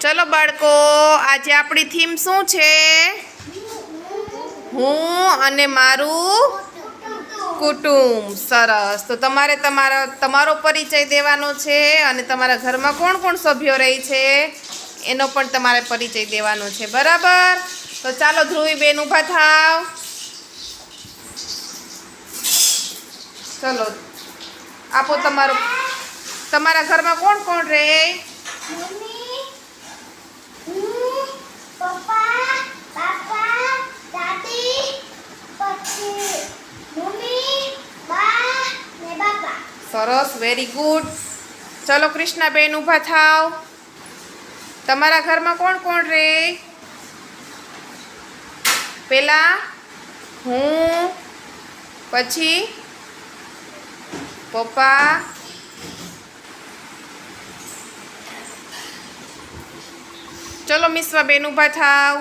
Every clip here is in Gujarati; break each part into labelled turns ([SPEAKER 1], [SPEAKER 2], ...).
[SPEAKER 1] ચલો બાળકો, આજે આપણી થીમ શું છે? હું અને મારું કુટુંબ. સરસ. તો તમારે તમારા, તમારો પરિચય દેવાનો છે અને તમારા ઘરમાં કોણ કોણ સભ્યો રહે છે? એનો પણ તમારે પરિચય દેવાનો છે. બરાબર? તો ચાલો ધ્રુવીબેન ઊભા થાવ. ચલો. આપો તમારો, તમારા ઘરમાં કોણ કોણ રહે? સરસ વેરી ગુડ ચલો કૃષ્ણાબેન ઊભા થાવ. તમારા ઘરમાં કોણ કોણ રે? પેલા હું, પછી પપ્પા ચલો મિશ્વાબેન ઊભા થાવ.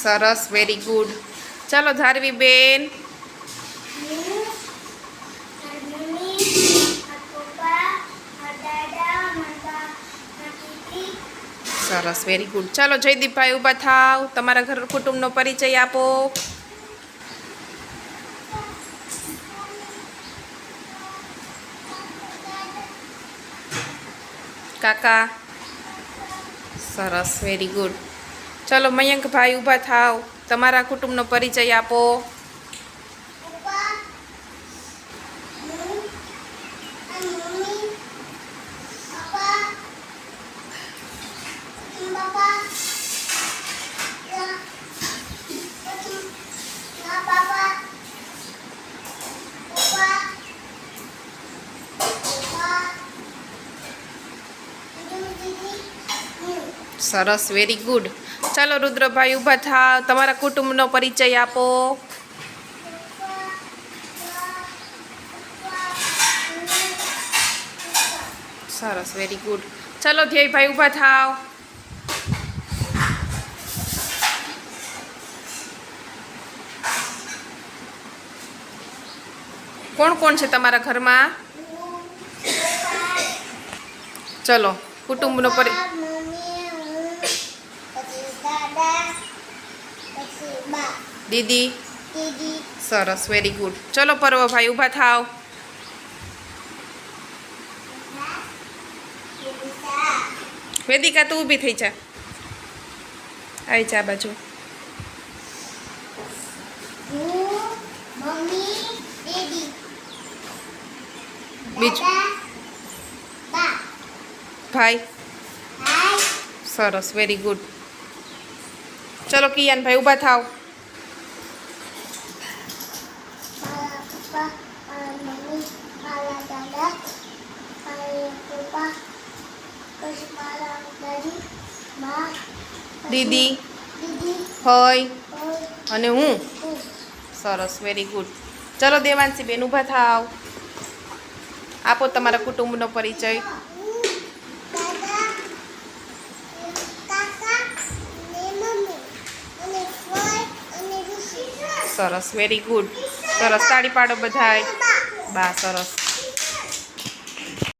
[SPEAKER 1] સરસ વેરી ગુડ ચલો ધારવીબેન
[SPEAKER 2] હું મારી મમ્મી મારા પપ્પા મારા દાદા મારા બા મારી દીદી
[SPEAKER 1] સરસ વેરી ગુડ ચાલો જયદીપભાઈ ઊભા થાવ. તમારા ઘર કુટુંબનો પરિચય આપો. કાકા. સરસ વેરી ગુડ ચલો મયંકભાઈ ઊભા થાવ. તમારા કુટુંબનો પરિચય આપો
[SPEAKER 2] પપ્પા હું અને મમ્મી પપ્પા પપ્પા પછી ના પાપા પપ્પા પપ્પા દીદી હું
[SPEAKER 1] સરસ વેરી ગુડ ચાલો રુદ્રભાઈ ઊભા થાવ તમારા કુટુંબનો પરિચય આપો. સરસ વેરી ગુડ ચલો ધ્યેયભાઈ ઊભા થાવ કોણ કોણ છે તમારા ઘરમાં? ચલો કુટુંબનો પરિ
[SPEAKER 2] મમ્મી હું પછી દાદા પછી બા
[SPEAKER 1] દીદી
[SPEAKER 2] દીદી
[SPEAKER 1] સરસ વેરી ગુડ ચલો પર્વભાઈ ઊભા થાવ વેદિકા તું ઊભી થઈ જા. આવી જા બાજુ. બીજું? ભાઈ. સરસ વેરી ગુડ ચલો કિયાનભાઈ ઊભા થાવ
[SPEAKER 2] દાદા.
[SPEAKER 1] હોય. અને
[SPEAKER 2] હું.
[SPEAKER 1] સરસ વેરી ગુડ ચલો દેવાંશી બેન, ઊભા થાવ આપો તમારા કુટુંબનો પરિચય
[SPEAKER 2] દાદા કાકા ને મમ્મી અને ફોય અને ઋષિ
[SPEAKER 1] સરસ વેરી ગુડ સરસ તાળી પાડો બધાય. બા સરસ.